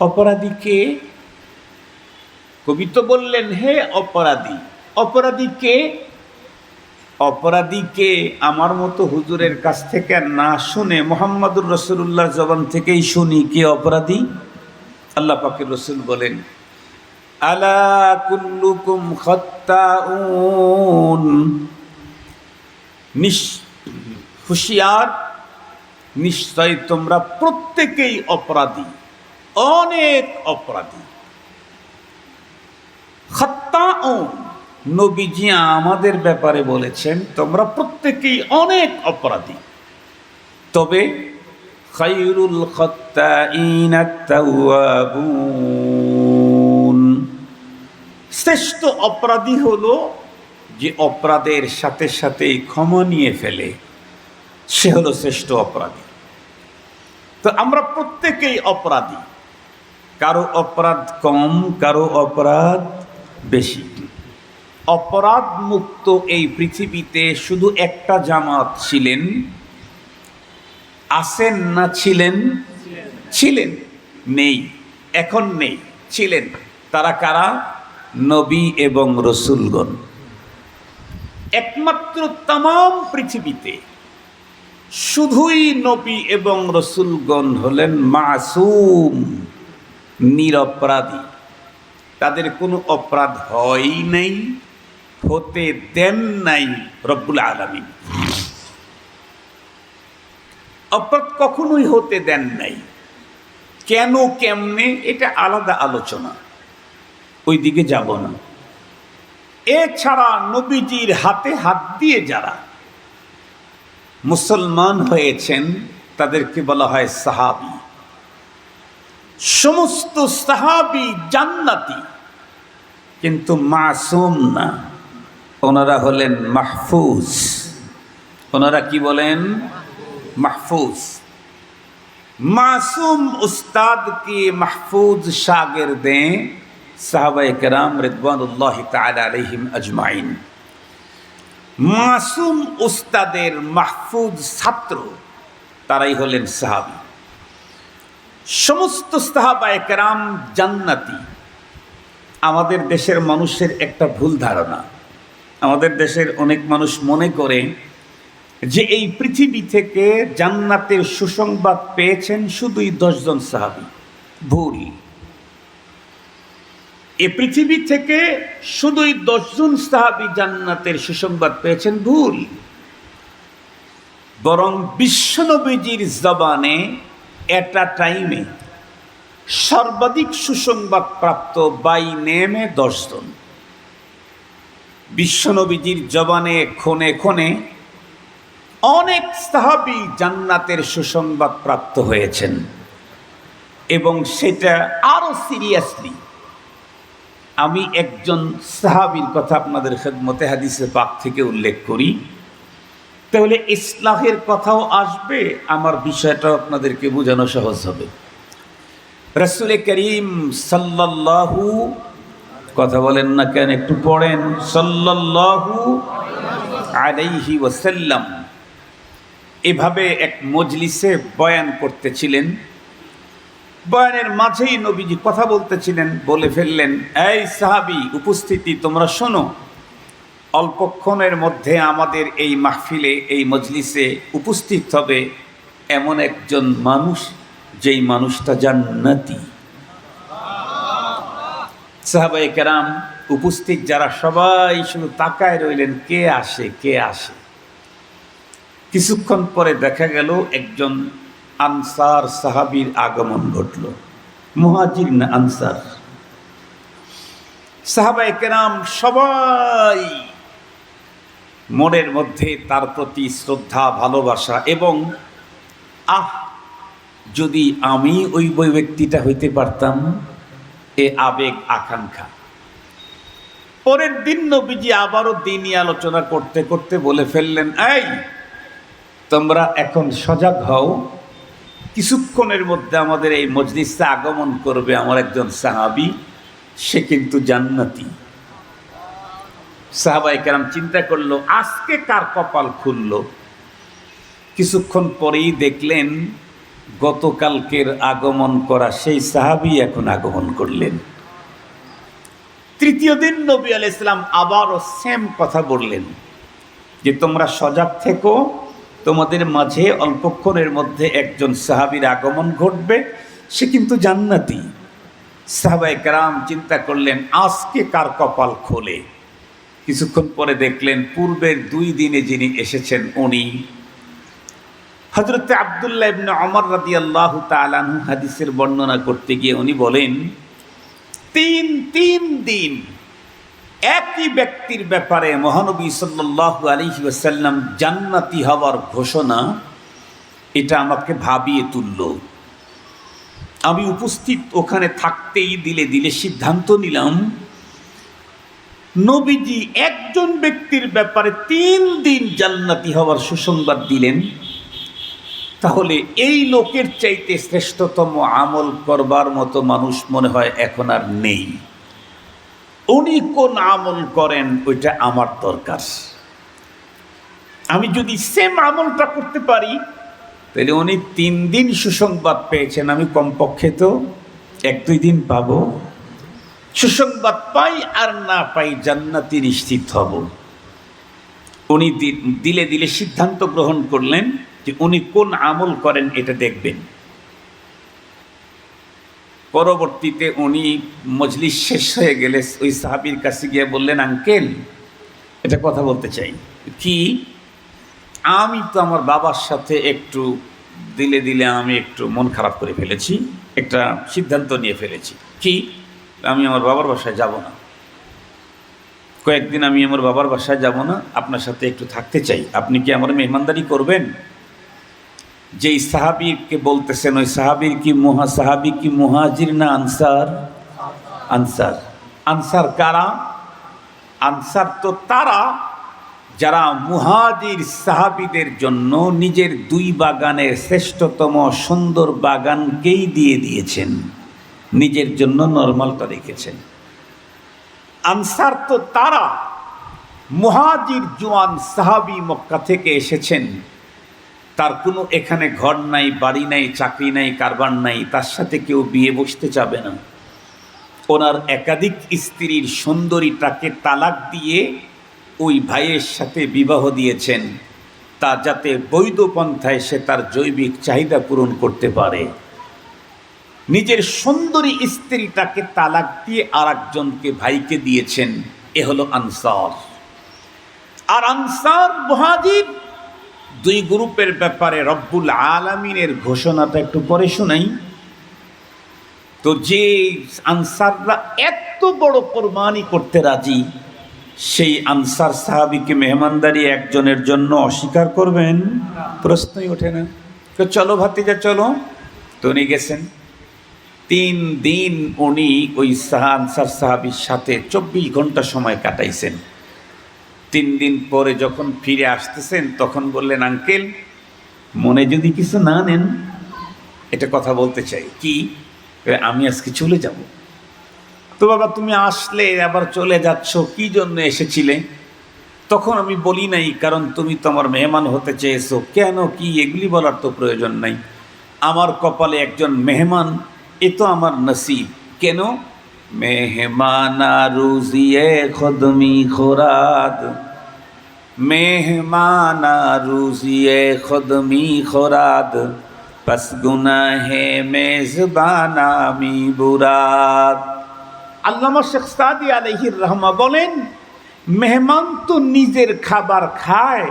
অপরাধীকে? কবি তো বললেন, হে অপরাধী, অপরাধীকে অপরাধীকে আমার মতো হুজুরের কাছ থেকে না শুনে মোহাম্মদুর রসুল্লাহ জবান থেকেই শুনি, কে অপরাধী? আল্লাহ পাকের রসুল বলেন, আলা কুল্লুকুম হুশিয়ার, নিশ্চয় তোমরা প্রত্যেকেই অপরাধী। অনেক অপরাধী। নবীজি আমাদের ব্যাপারে বলেছেন, তোমরা প্রত্যেকেই অনেক অপরাধী। তবে খাইরুল শ্রেষ্ঠ অপরাধী হলো যে অপরাধের সাথে সাথে ক্ষমা নিয়ে ফেলে। সে হলো শ্রেষ্ঠ অপরাধী। তো আমরা প্রত্যেকেই অপরাধী। কারও অপরাধ কম, কারও অপরাধ বেশি। অপরাধ মুক্ত এই পৃথিবীতে শুধু একটা জামাত ছিলেন। আসেন না ছিলেন? ছিলেন। নেই, এখন নেই, ছিলেন। তারা কারা? নবী এবং রসুলগণ। একমাত্র তাম পৃথিবীতে শুধুই নবী এবং রসুলগণ হলেন মাসুম। নিরপরাধী। তাদের কোনো অপরাধ হয় নাই, হতে দেন নাই রব্বুল আলমিন। অপরাধ কখনোই হতে দেন নাই। কেন, কেমনে, এটা আলাদা আলোচনা। ওই দিকে যাব না। এছাড়া নবীজির হাতে হাত দিয়ে যারা মুসলমান হয়েছেন, তাদেরকে বলা হয় সাহাবি। সমস্ত সাহাবি জান্নাতি। কিন্তু মাসুম না। ওনারা হলেন মাহফুজ। ওনারা কি বলেন? মাহফুজ। মাসুম উস্তাদ কি মাহফুজ সাগের দেন সাহাবাই কেরাম রিদবানুল্লাহ তালিম আজমাইন। মাসুম উস্তাদের মাহফুজ ছাত্র, তারাই হলেন সাহাবি। সমস্ত সাহাবা একরাম জান্নাতি। আমাদের দেশের মানুষের একটা ভুল ধারণা। আমাদের দেশের অনেক মানুষ মনে করে যে এই পৃথিবী থেকে জান্নাতের সুসংবাদ পেয়েছেন শুধুই দশজন সাহাবি ভুল এ পৃথিবী থেকে শুধুই দশজন সাহাবি জান্নাতের সুসংবাদ পেয়েছেন, ভুল। বরং বিশ্বনবীজির জবানে একটা টাইমে সর্বাধিক সুসংবাদ প্রাপ্ত বাই নেমে দশজন। বিশ্বনবীজির জবানে ক্ষণে ক্ষণে অনেক সাহাবি জান্নাতের সুসংবাদ প্রাপ্ত হয়েছেন। এবং সেটা আরও সিরিয়াসলি আমি একজন সাহাবির কথা আপনাদের খেদমতে হাদিসে পাক থেকে উল্লেখ করি। তাহলে ইসলাহের কথাও আসবে। আমার বিষয়টাও আপনাদেরকে বোঝানো সহজ হবে। রসুল করিম সাল্লাল্লাহু, কথা বলেন না কেন, একটু পড়েন। সাল্লাল্লাহু আলাইহি ওয়াসাল্লাম এভাবে এক মজলিসে বয়ান করতেছিলেন। বয়ানের মাঝেই নবীজি কথা বলতেছিলেন, বলে ফেললেন, এই সাহাবি, উপস্থিতি তোমরা শোনো। অল্পক্ষণের মধ্যে আমাদের এই মাহফিলে, এই মজলিসে উপস্থিত হবে এমন একজন মানুষ, যেই মানুষটা জান্নাতি। সাহাবাই কেরাম উপস্থিত যারা সবাই শুধু তাকায় রইলেন, কে আসে কে আসে? কিছুক্ষণ পরে দেখা গেল একজন আনসার সাহাবির আগমন ঘটল, মুহাজির না আনসার। সাহাবাই কেরাম সবাই মনের মধ্যে তার প্রতি শ্রদ্ধা, ভালোবাসা এবং, আহ, যদি আমি ওই বই ব্যক্তিটা হইতে পারতাম, এ আবেগ আকাঙ্ক্ষা। পরের দিন নবীজি আবারও দিনই আলোচনা করতে করতে বলে ফেললেন, এই, তোমরা এখন সজাগ হও। কিছুক্ষণের মধ্যে আমাদের এই মজলিসে আগমন করবে আমার একজন সাহাবি, সে কিন্তু জান্নাতি। সাহাবাই কেরাম চিন্তা করল, আজকে কার কপাল খুলল? কিছুক্ষণ পরেই দেখলেন, গতকালকের আগমন করা সেই সাহাবি এখন আগমন করলেন। তৃতীয় দিন নবী আল ইসলাম আবারও সেম কথা বললেন, যে তোমরা সজাগ থেকো, তোমাদের মাঝে অল্পক্ষণের মধ্যে একজন সাহাবির আগমন ঘটবে, সে কিন্তু জান্নাতি। সাহাবাই কারাম চিন্তা করলেন, আজকে কার কপাল খোলে? কিছুক্ষণ পরে দেখলেন পূর্বের দুই দিনে যিনি এসেছেন উনি। হজরত আবদুল্লাহ ইবনে অমর রাদি আল্লাহ তালানহু হাদিসের বর্ণনা করতে গিয়ে উনি বলেন, তিন তিন দিন একই ব্যক্তির ব্যাপারে মহানবী সাল্লাহ আলহি ওসাল্লাম জান্নাতি হওয়ার ঘোষণা, এটা আমাকে ভাবিয়ে তুলল। আমি উপস্থিত ওখানে থাকতেই দিলে দিলে সিদ্ধান্ত নিলাম নবীজি একজন ব্যক্তির ব্যাপারে তিন দিন জান্নাতি হওয়ার সুসংবাদ দিলেন। তাহলে এই লোকের চাইতে শ্রেষ্ঠতম আমল করবার মতো মানুষ মনে হয় এখন আর নেই। উনি কোন আমল করেন, ওইটা আমার দরকার। আমি যদি সেম আমলটা করতে পারি, তাহলে উনি তিন দিন সুসংবাদ পেয়েছেন। আমি কমপক্ষে তো এক দুই দিন পাব। সুসংবাদ পাই আর না পাই জান্নাতি নিশ্চিত হব। উনি দিলে দিলে সিদ্ধান্ত গ্রহণ করলেন যে উনি কোন আমল করেন এটা দেখবেন। পরবর্তীতে উনি মজলিস শেষ হয়ে গেলে ওই সাহাবির কাছে গিয়ে বললেন, আঙ্কেল এটা কথা বলতে চাই। কি? আমি তো আমার বাবার সাথে একটু দিলে দিলে আমি একটু মন খারাপ করে ফেলেছি, একটা সিদ্ধান্ত নিয়ে ফেলেছি। কি? আমি আমার বাবার বাসায় যাব না। কয়েকদিন আমি আমার বাবার বাসায় যাব না, আপনার সাথে একটু থাকতে চাই। আপনি কি আমার মেহমানদারি করবেন? যেই সাহাবিকে বলতেছেন, ওই সাহাবির কি মহা সাহাবি, কি মুহাজির না আনসার? আনসার। আনসার কারা? আনসার তো তারা, যারা মুহাজির সাহাবিদের জন্য নিজের দুই বাগানের শ্রেষ্ঠতম সুন্দর বাগানকেই দিয়ে দিয়েছেন। নিজের জন্য নর্মালটা রেখেছেন। আনসার তো তারা। মুহাজির জোয়ান সাহাবি মক্কা থেকে এসেছেন। তার কোনো এখানে ঘর নাই, বাড়ি নাই, চাকরি নাই, কারবার নাই, তার সাথে কেউ বিয়ে বসতে চাবে না। ওনার একাধিক স্ত্রীর সুন্দরীটাকে তালাক দিয়ে ওই ভাইয়ের সাথে বিবাহ দিয়েছেন। তা যাতে বৈধ পন্থায় সে তার জৈবিক চাহিদা পূরণ করতে পারে। নিজের সুন্দরী স্ত্রীটাকে তালাক দিয়ে আর একজনকে ভাইকে দিয়েছেন, এ হলো আনসার। আর আনসার মহাজির দুই গ্রুপের ব্যাপারে রব্বুল আলমিনের ঘোষণাটা একটু পরে শোনাই। তো যে আনসাররা এত বড় কোরবানি করতে রাজি, সেই আনসার সাহাবিকে মেহমানদারি একজনের জন্য অস্বীকার করবেন? প্রশ্নই ওঠে না। তো চলো ভাতিজা, চলো। তো উনি গেছেন। তিন দিন উনি ওই সাহা আনসার সাহাবির সাথে চব্বিশ ঘণ্টা সময় কাটাইছেন। তিন দিন পরে যখন ফিরে আসতেছেন, তখন বললেন, আঙ্কেল, মনে যদি কিছু না নেন এটা কথা বলতে চাই। কি? আমি আজকে চলে যাব। তো বাবা, তুমি আসলে আবার চলে যাচ্ছ, কি জন্য এসেছিলে? তখন আমি বলি নাই, কারণ তুমি তো আমার মেহমান হতে চেয়েছো। কেন, কি, এগুলি বলার তো প্রয়োজন নাই। আমার কপালে একজন মেহমান এ তো আমার নসিব। কেন? মেহমানা রুজিয়ে খদমি খোরাদ মেহমানা রুজিয়ে খদমি খোরাদ পস গুনাহে মেজবানামি বুরাদ আল্লামা শেখ সাদি আলহির রহমা বলেন, মেহমান তো নিজের খাবার খায়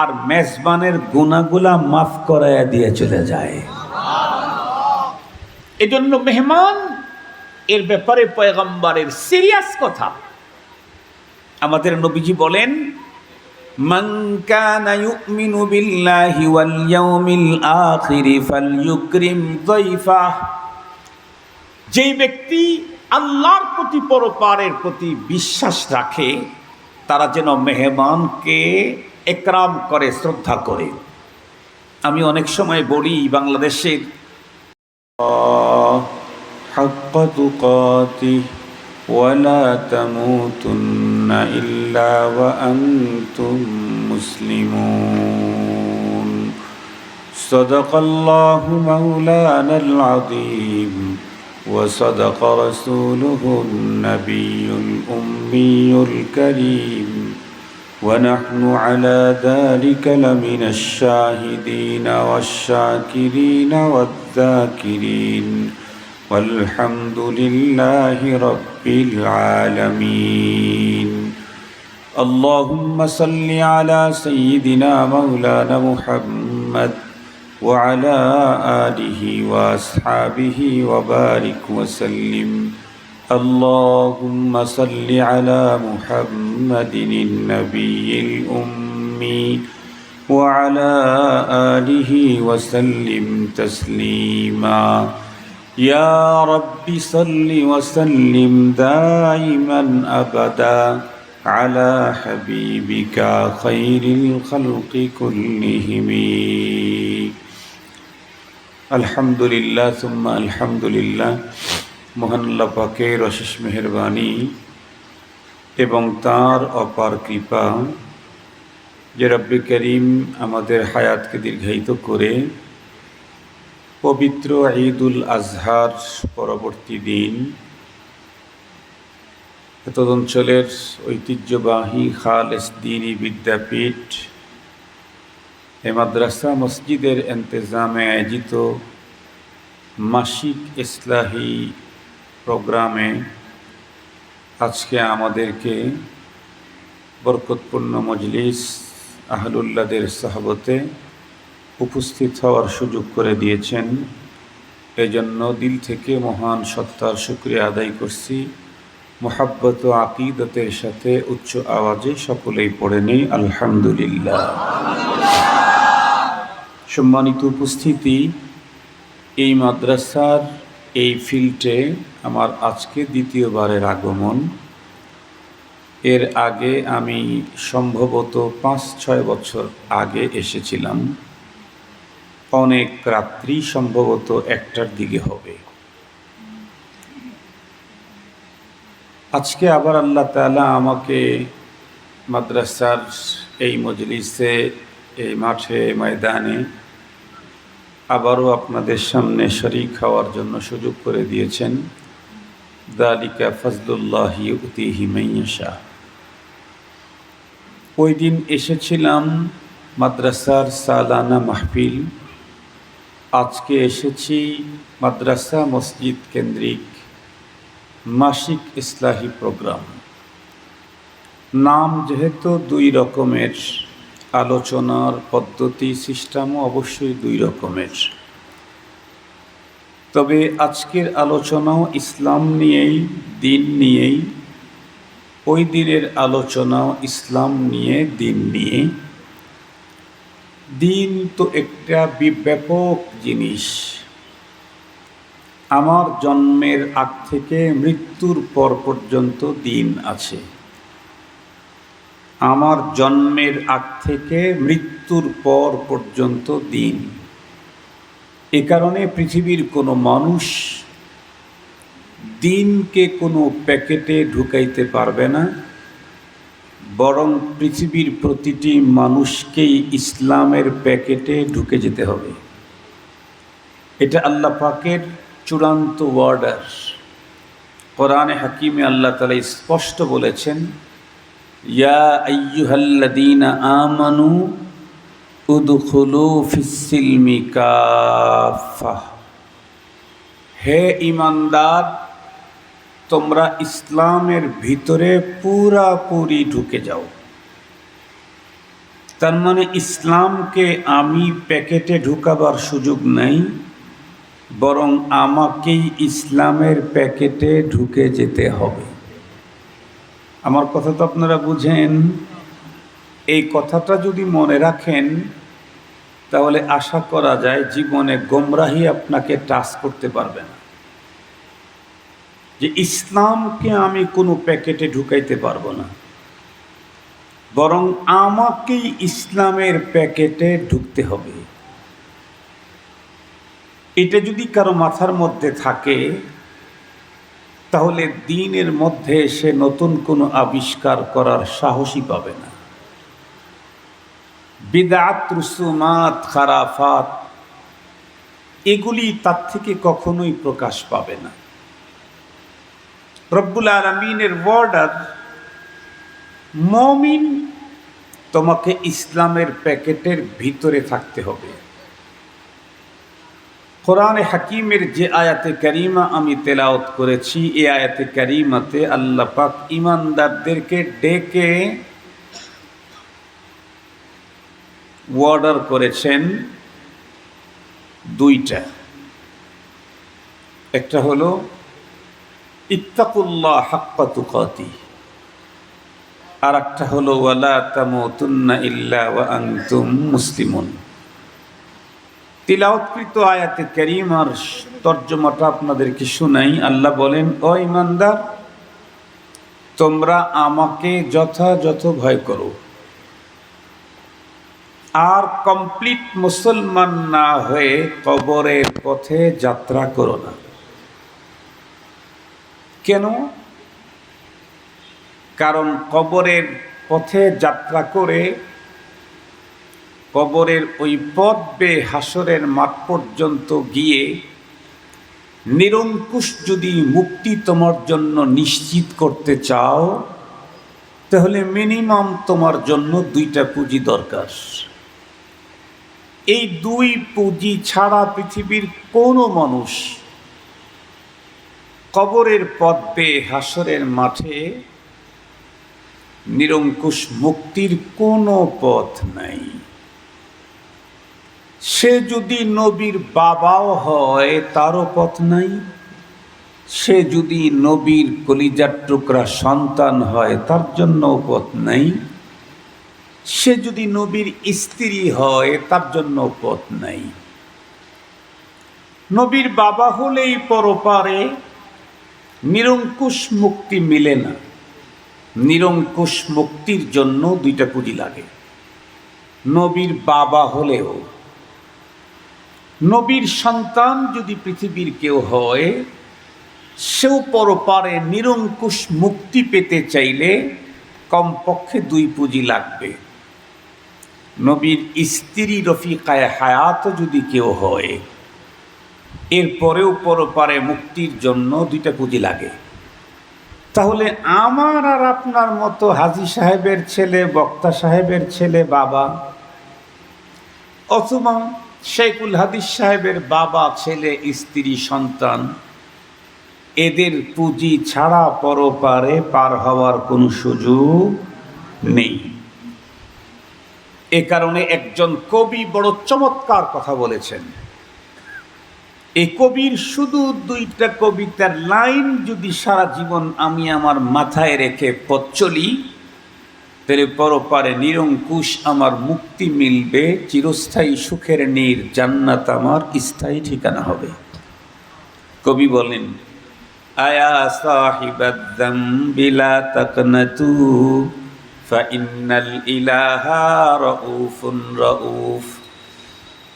আর মেজবানের গুনাগুলা মাফ করাইয়া দিয়ে চলে যায়। এজন্য মেহমান এর ব্যাপারে পয়গম্বরের সিরিয়াস কথা আমাদের নবীজি বলেন من كان يؤمن بالله واليوم الآخر فليكرم ضيفه যেই ব্যক্তি আল্লাহর প্রতি পরপারের প্রতি বিশ্বাস রাখে তারা যেন মেহমানকে একরাম করে শ্রদ্ধা করে আমি অনেক সময় বলি বাংলাদেশের حق تقاته ولا تموتن إلا وأنتم مسلمون. صدق الله مولانا العظيم وصدق رسوله النبي الأمي الكريم. ونحن على ذلك لمن الشاهدين والشاكرين والذاكرين والحمد لله رب العالمين. اللهم صل على سيدنا مولانا محمد وعلى آله وأصحابه وبارك وسلم. اللهم صل على محمد النبي الأمي وعلى آله وسلم تسليما. يا رب صل وسلم دائما أبدا على حبيبك خير الخلق كلهم. الحمد لله ثم الحمد لله. আল্লাহ পাকের অশেষ মেহরবানি এবং তার অপার কৃপা যে রব্বি করিম আমাদের হায়াতকে দীর্ঘায়িত করে পবিত্র ঈদুল আজহার পরবর্তী দিন অঞ্চলের ঐতিহ্যবাহী খালেস দিনী বিদ্যাপীঠ এ মাদ্রাসা মসজিদের এন্তেজামে আয়োজিত মাসিক ইসলাহি প্রোগ্রামে আজকে আমাদেরকে বরকতপূর্ণ মজলিস আহলুল্লাদের সাহাবতে উপস্থিত হওয়ার সুযোগ করে দিয়েছেন। এজন্য দিল থেকে মহান সত্তার শুক্রিয়া আদায় করছি। মোহাব্বত আকিদতের সাথে উচ্চ আওয়াজে সকলেই পড়ে নেই, আলহামদুলিল্লাহ। সম্মানিত উপস্থিতি, এই মাদ্রাসার এই ফিল্ডে আমার আজকে দ্বিতীয়বারের আগমন। এর আগে আমি সম্ভবত পাঁচ, ছয় বছর আগে এসেছিলাম। অনেক রাত্রি সম্ভবত একটার দিকে হবে। আজকে আবার আল্লাহ তালা আমাকে মাদ্রাসার এই মজলিসে, এই মাঠে, ময়দানে আবারও আপনাদের সামনে শরিক হওয়ার জন্য সুযোগ করে দিয়েছেন। দালিকা ফজলুল্লাহি উতিহি মাইয়াশা ওই দিন এসেছিলাম মাদ্রাসার সালানা মাহফিল। আজকে এসেছি মাদ্রাসা মসজিদ কেন্দ্রিক মাসিক ইসলাহী প্রোগ্রাম। নাম যেহেতু দুই রকমের আলোচনার পদ্ধতি, সিস্টেমও অবশ্যই দুই রকমের। তবে আজকের আলোচনাও ইসলাম নিয়েই, দিন নিয়েই, ওই দিনের আলোচনাও ইসলাম নিয়ে, দিন নিয়ে। দিন তো একটা ব্যাপক জিনিস। আমার জন্মের আগ থেকে মৃত্যুর পর পর্যন্ত দিন আছে। আমার জন্মের আগ থেকে মৃত্যুর পর পর্যন্ত দিন। এ কারণে পৃথিবীর কোনো মানুষ দিনকে কোনো প্যাকেটে ঢুকাইতে পারবে না, বরং পৃথিবীর প্রতিটি মানুষকেই ইসলামের প্যাকেটে ঢুকে যেতে হবে। এটা আল্লাহ পাকের চূড়ান্ত ওয়ার্ডার কোরআনে হাকিমে আল্লাহ তালা স্পষ্ট বলেছেন ইয়া আইয়ুহাল্লাদিনা আমানু উদখুলু ফিসিলমি কাফা হে ইমানদার তোমরা ইসলামের ভিতরে পুরাপুরি ঢুকে যাও। তার মানে ইসলামকে আমি প্যাকেটে ঢুকাবার সুযোগ নেই, বরং আমাকেই ইসলামের প্যাকেটে ঢুকে যেতে হবে। আমার কথা তো আপনারা বুঝেন। এই কথাটা যদি মনে রাখেন, তাহলে আশা করা যায় জীবনে গোমরাহি আপনাকে টাচ করতে পারবে না। যে ইসলামকে আমি কোনো প্যাকেটে ঢুকাইতে পারব না। বরং আমাকেই ইসলামের প্যাকেটে ঢুকতে হবে। এটা যদি কারও মাথার মধ্যে থাকে তাহলে দিনের মধ্যে সে নতুন কোনো আবিষ্কার করার সাহসই পাবে না। বিদাত রুসুমাত খারাফাত, এগুলি তার থেকে কখনোই প্রকাশ পাবে না। রব্বুল আলমিনের বর্ডার মমিন তোমাকে ইসলামের প্যাকেটের ভিতরে থাকতে হবে। কোরআনে হাকিমের যে আয়াতে করিমা আমি তেলাওত করেছি, এ আয়াতে করিমাতে আল্লাহ পাক ইমানদারদেরকে ডেকে ওয়ার্ডার করেছেন দুইটা। একটা হলো, ইত্তাকুল্লাহ হাক্কা তুকাতি। আর একটা হলো, ওয়ালা তামুতুন্না ইল্লা ওয়া আনতুম মুসলিমুন। তিলাওয়াতকৃত আয়াতে করিম আর তর্জমাটা আপনাদেরকে শুনাই। আল্লাহ বলেন, ও ইমানদার, তোমরা আমাকে যথাযথ ভয় করো। আর কমপ্লিট মুসলমান না হয়ে কবরের পথে যাত্রা করো না। কেন? কারণ কবরের পথে যাত্রা করে কবরের ওই পথ বে হাসরের মাঠ পর্যন্ত গিয়ে নিরঙ্কুশ যদি মুক্তি তোমার জন্য নিশ্চিত করতে চাও, তাহলে মিনিমাম তোমার জন্য দুইটা পুঁজি দরকার। এই দুই পুঁজি ছাড়া পৃথিবীর কোনো মানুষ কবরের পথ পেয়ে হাসরের মাঠে নিরঙ্কুশ মুক্তির কোনো পথ নাই। সে যদি নবীর বাবাও হয়, তারও পথ নাই। সে যদি নবীর কলিজার টুকরা সন্তান হয়, তার জন্যও পথ নাই। সে যদি নবীর স্ত্রী হয়, তার জন্য পথ নাই। নবীর বাবা হলেই পরপারে নিরঙ্কুশ মুক্তি মিলে না। নিরঙ্কুশ মুক্তির জন্য দুইটা পুঁজি লাগে। নবীর বাবা হলেও নবীর সন্তান যদি পৃথিবীর কেউ হয়, সেও পরপারে নিরঙ্কুশ মুক্তি পেতে চাইলে কমপক্ষে দুই পুঁজি লাগবে। নবীর স্ত্রী রফিকায় হায়াত যদি কেউ হয়, এরপরেও পরপারে মুক্তির জন্য দুইটা পুঁজি লাগে। তাহলে আমার আর আপনার মতো হাজি সাহেবের ছেলে, বক্তা সাহেবের ছেলে, বাবা, অথবা শেখুল হাদিস সাহেবের বাবা, ছেলে, স্ত্রী, সন্তান, এদের পুঁজি ছাড়া পরপারে পার হওয়ার কোনো সুযোগ নেই। এ কারণে একজন কবি বড় চমৎকার কথা বলেছেন। এই কবির শুধু দুইটা কবিতার লাইন যদি সারা জীবন আমি আমার মাথায় রেখে পথ চলি তাহলে পরপারে নিরঙ্কুশ আমার মুক্তি মিলবে চিরস্থায়ী সুখের নীর জান্নাত আমার স্থায়ী ঠিকানা হবে কবি বলেন আয়া সাহিবাদ্দাম্বিলা তাকনাতু فإن الإله رؤوف رؤوف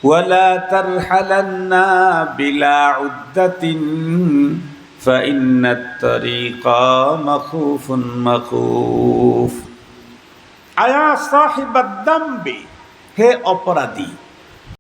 ولا ترحلن بلا عدة فإن الطريق مخوف مخوف আয়া সাহিবাদ্দাম্বি হে অপরাধী।